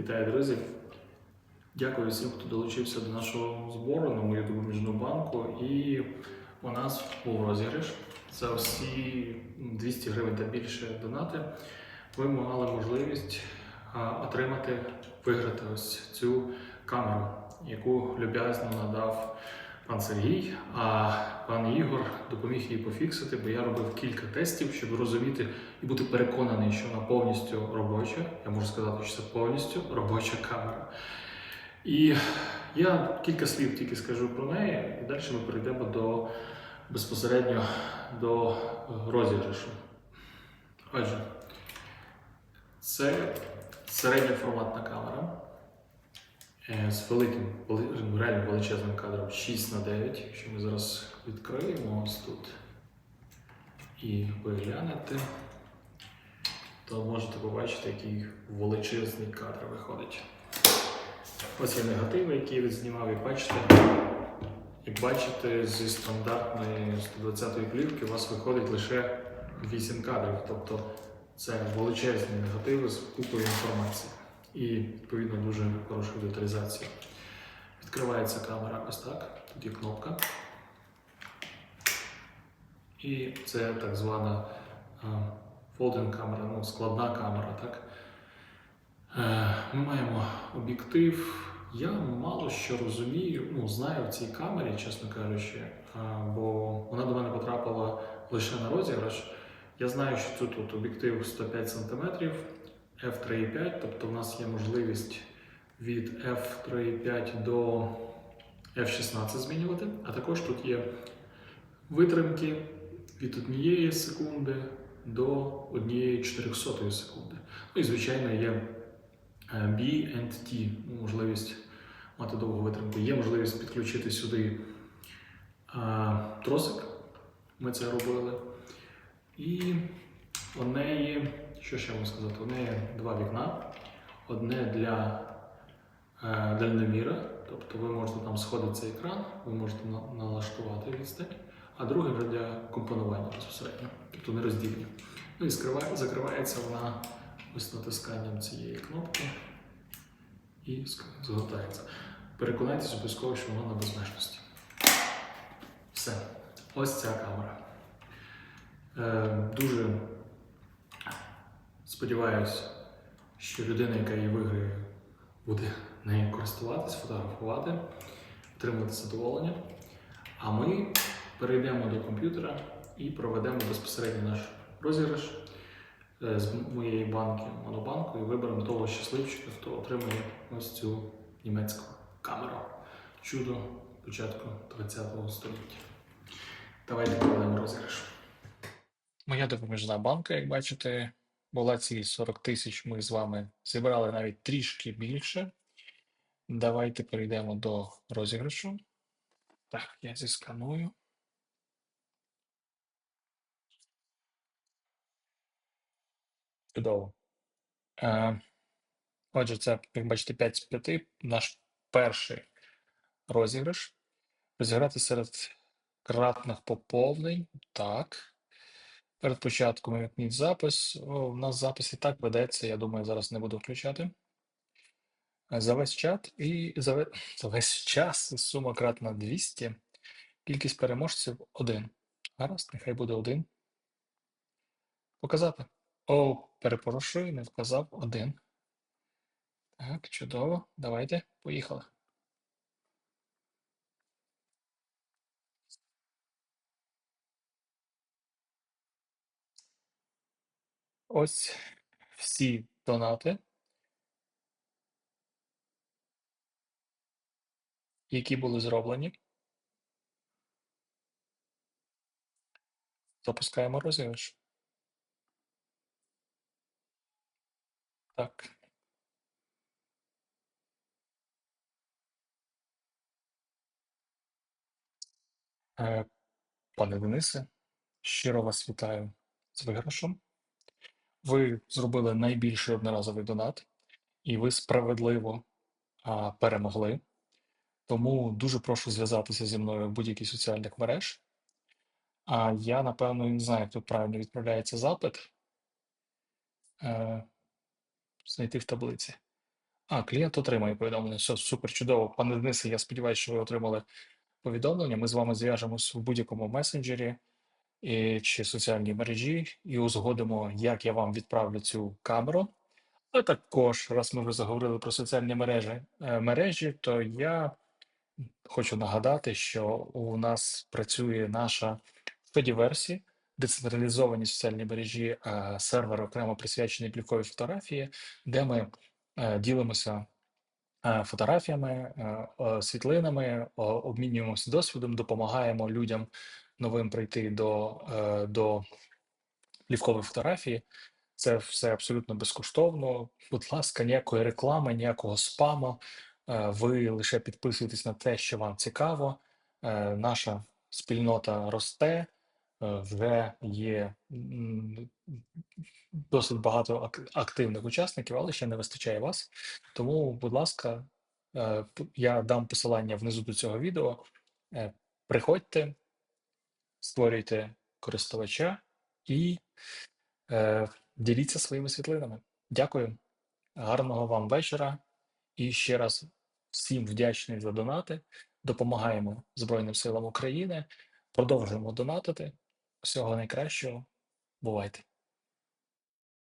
Вітаю, друзі! Дякую всім, хто долучився до нашого збору на мою допоміжну банку. І у нас був розіграш. За всі 200 гривень та більше донати. Ви мали можливість отримати, виграти ось цю камеру, яку люб'язно надав пан Сергій. А пан Ігор допоміг її пофіксити, бо я робив кілька тестів, щоб розуміти і бути переконаний, що вона повністю робоча. Я можу сказати, що це повністю робоча камера. І я кілька слів тільки скажу про неї, і далі ми перейдемо до безпосередньо до розіграшу. Отже, це середньоформатна камера з великим, реально величезним кадром 6 на 9. Якщо ми зараз відкриємо ось тут і ви глянете, то можете побачити, який величезний кадр виходить. Ось є негативи, які я відзнімав, і бачите, як бачите, зі стандартної 120-ї плівки у вас виходить лише 8 кадрів. Тобто це величезні негативи з купою інформації і, відповідно, дуже хорошою деталізацією. Відкривається камера ось так. Тут є кнопка. І це так звана фолдинг камера, ну, складна камера, так? Е, Ми маємо об'єктив. Я мало що розумію, ну, знаю в цій камері, чесно кажучи, бо вона до мене потрапила лише на розіграш. Я знаю, що тут об'єктив 105 см, f3,5, тобто в нас є можливість від f3,5 до f16 змінювати, а також тут є витримки від однієї секунди до однієї 400 секунди. Ну і звичайно є е, B and T, ну, можливість мати довгу витримку. Є можливість підключити сюди а, тросик. Ми це робили. І у неї, що ще можу сказати, у неї два вікна. Одне для е, дальноміра, тобто ви можете там сходити цей екран, ви можете на- налаштувати відстань, а друге вже для компонування безпосередньо, тобто нероздільні. Ну і скриває, закривається вона ось натисканням цієї кнопки і згортається. Переконайтеся обов'язково, що воно на безмежності. Все. Ось ця камера. Е, дуже сподіваюся, що людина, яка її виграє, буде нею користуватись, фотографувати, отримувати задоволення. А ми перейдемо до комп'ютера і проведемо безпосередньо наш розіграш е, з моєї банки Монобанку і виберемо того щасливчика, хто отримає ось цю німецьку камеру. Чудо початку ХХ століття. Давайте проведемо розіграш. Моя допоміжна банка, як бачите, була ці 40 тисяч. Ми з вами зібрали навіть трішки більше. Давайте перейдемо до розіграшу. Так, я зісканую. Чудово. Е, отже, це, як бачите, 5 з 5. Наш перший розіграш. Розіграти серед кратних поповнень. Так. Перед початком вимкніть запис. О, у нас запис і так ведеться, я думаю, зараз не буду включати. За весь чат і за, ве- за весь час сума кратна 200. Кількість переможців 1. Гаразд, нехай буде 1. Показати. О, перепрошую, не вказав 1. Так, чудово. Давайте, поїхали. Ось всі донати, які були зроблені. Запускаємо розіграш. Так. Е, Пане Денисе, щиро вас вітаю з виграшем. Ви зробили найбільший одноразовий донат, і ви справедливо а, перемогли. Тому дуже прошу зв'язатися зі мною в будь-якій соціальних мереж. А я, напевно, не знаю, як тут правильно відправляється запит. Е, знайти в таблиці. А, клієнт отримає повідомлення. Все супер чудово. Пане Денисе, я сподіваюся, що ви отримали повідомлення. Ми з вами зв'яжемось в будь-якому месенджері чи соціальній мережі і узгодимо, як я вам відправлю цю камеру. А також, раз ми вже заговорили про соціальні мережі, е, мережі, то я хочу нагадати, що у нас працює наша Fediverse, децентралізовані соціальні мережі, е, сервер окремо присвячений плівковій фотографії, де ми е, ділимося е, фотографіями, е, е, світлинами, обмінюємося досвідом, допомагаємо людям новим прийти до, е, до плівкової фотографії. Це все абсолютно безкоштовно. Будь ласка, ніякої реклами, ніякого спаму. Е, Ви лише підписуєтесь на те, що вам цікаво. Е, Наша спільнота росте, вже є досить багато активних учасників, але ще не вистачає вас. Тому, будь ласка, я дам посилання внизу до цього відео. Приходьте, створюйте користувача і е, діліться своїми світлинами. Дякую, гарного вам вечора. І ще раз всім вдячний за донати. Допомагаємо Збройним силам України. Продовжуємо донатити. Всього найкращого. Бувайте!